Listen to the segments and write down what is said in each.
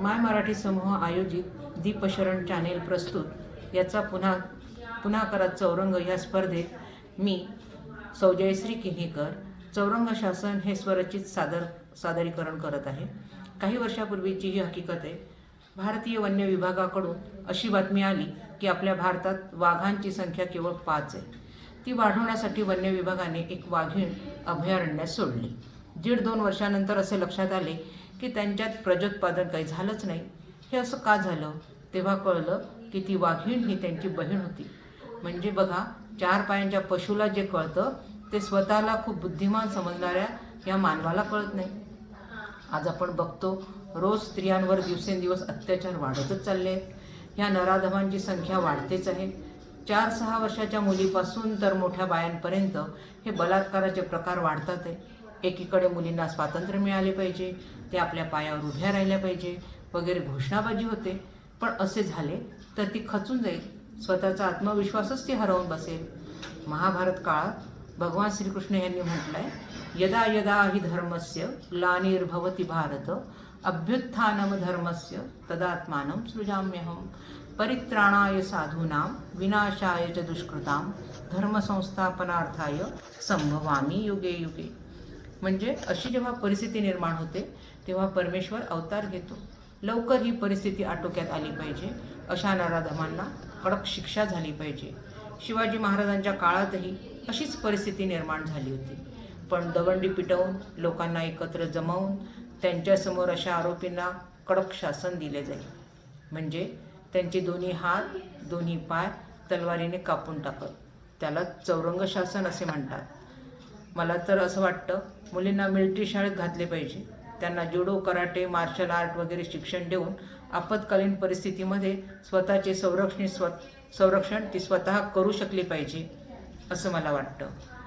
माय मराठी समूह आयोजित दीपशरण चॅनेल प्रस्तुत. याचा पुन्हा पुन्हा करत चौरंग या स्पर्धेत मी सौजयश्री किन्हेकर चौरंग शासन हे स्वरचित सादर सादरीकरण करत आहे. काही वर्षापूर्वीची ही हकीकत आहे. भारतीय वन्य विभागाकडून अशी बातमी आली की आपल्या भारतात वाघांची संख्या केवळ पाच आहे. ती वाढवण्यासाठी वन्य विभागाने एक वाघीण अभयारण्यात सोडली. दीड दोन वर्षानंतर असे लक्षात आले की त्यांच्यात प्रजोत्पादन काही झालंच नाही. हे असं का झालं? तेव्हा कळलं की ती वाघीण ही त्यांची बहीण होती. म्हणजे बघा चार पायांच्या पशूला जे कळतं ते स्वतःला खूप बुद्धिमान समजणाऱ्या या मानवाला कळत नाही. आज आपण बघतो रोज स्त्रियांवर दिवसेंदिवस अत्याचार वाढतच चालले आहेत. ह्या नराधमांची संख्या वाढतेच आहे. चार सहा वर्षाच्या मुलीपासून तर मोठ्या बायांपर्यंत हे बलात्काराचे प्रकार वाढतात आहे. एकीकडे मुलींना स्वातंत्र्य मिळाले पाहिजे ते आपल्या पायावर उभ्या राहिल्या पाहिजे वगैरे घोषणाबाजी होते. पण असे झाले तर ती खचून जाईल स्वतःचा आत्मविश्वासच ती हरवून बसेल. महाभारत काळात भगवान श्रीकृष्ण यांनी म्हटलं आहे यदा यदा हि धर्मस्य ग्लानिर्भवती भारत अभ्युत्थानम धर्मस्य तदात्मानं सृजाम्यहम। परित्राणाय साधूनां विनाशाय च दुष्कृतां धर्मसंस्थापनार्थाय संभवामी युगे युगे। म्हणजे अशी जेव्हा परिस्थिती निर्माण होते तेव्हा परमेश्वर अवतार घेतो. लवकर ही परिस्थिती आटोक्यात आली पाहिजे. अशा नराधमांना कडक शिक्षा झाली पाहिजे. शिवाजी महाराजांच्या काळातही अशीच परिस्थिती निर्माण झाली होती. पण दवंडी पिटवून लोकांना एकत्र जमवून त्यांच्यासमोर अशा आरोपींना कडक शासन दिले जाईल. म्हणजे त्यांचे दोन्ही हात दोन्ही पाय तलवारीने कापून टाकत. त्याला चौरंग शासन असे म्हणतात. मला तर असं वाटतं मुलींना मिलिटरी शाळेत घातले पाहिजे. त्यांना जुडो कराटे मार्शल आर्ट वगैरे शिक्षण देऊन आपत्कालीन परिस्थितीमध्ये स्वतःचे संरक्षण स्व संरक्षण ती स्वतः करू शकली पाहिजे असं मला वाटतं.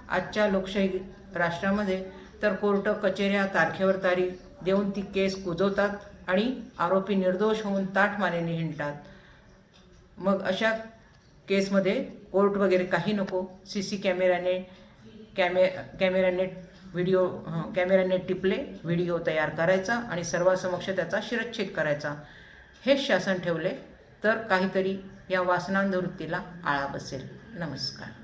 आजच्या लोकशाही राष्ट्रामध्ये तर कोर्ट कचेऱ्या तारखेवर तारीख देऊन ती केस कुजवतात आणि आरोपी निर्दोष होऊन ताठ मानेने हिंडतात. मग अशा केसमध्ये कोर्ट वगैरे काही नको सी सी कॅमेऱ्याने कॅमे कॅमेऱ्याने व्हिडिओ कॅमेऱ्याने टिपले व्हिडिओ तयार करायचा आणि सर्वांसमक्ष त्याचा शिरच्छेद करायचा. हेच शासन ठेवले तर काहीतरी या वासनांध वृत्तीला आळा बसेल. नमस्कार.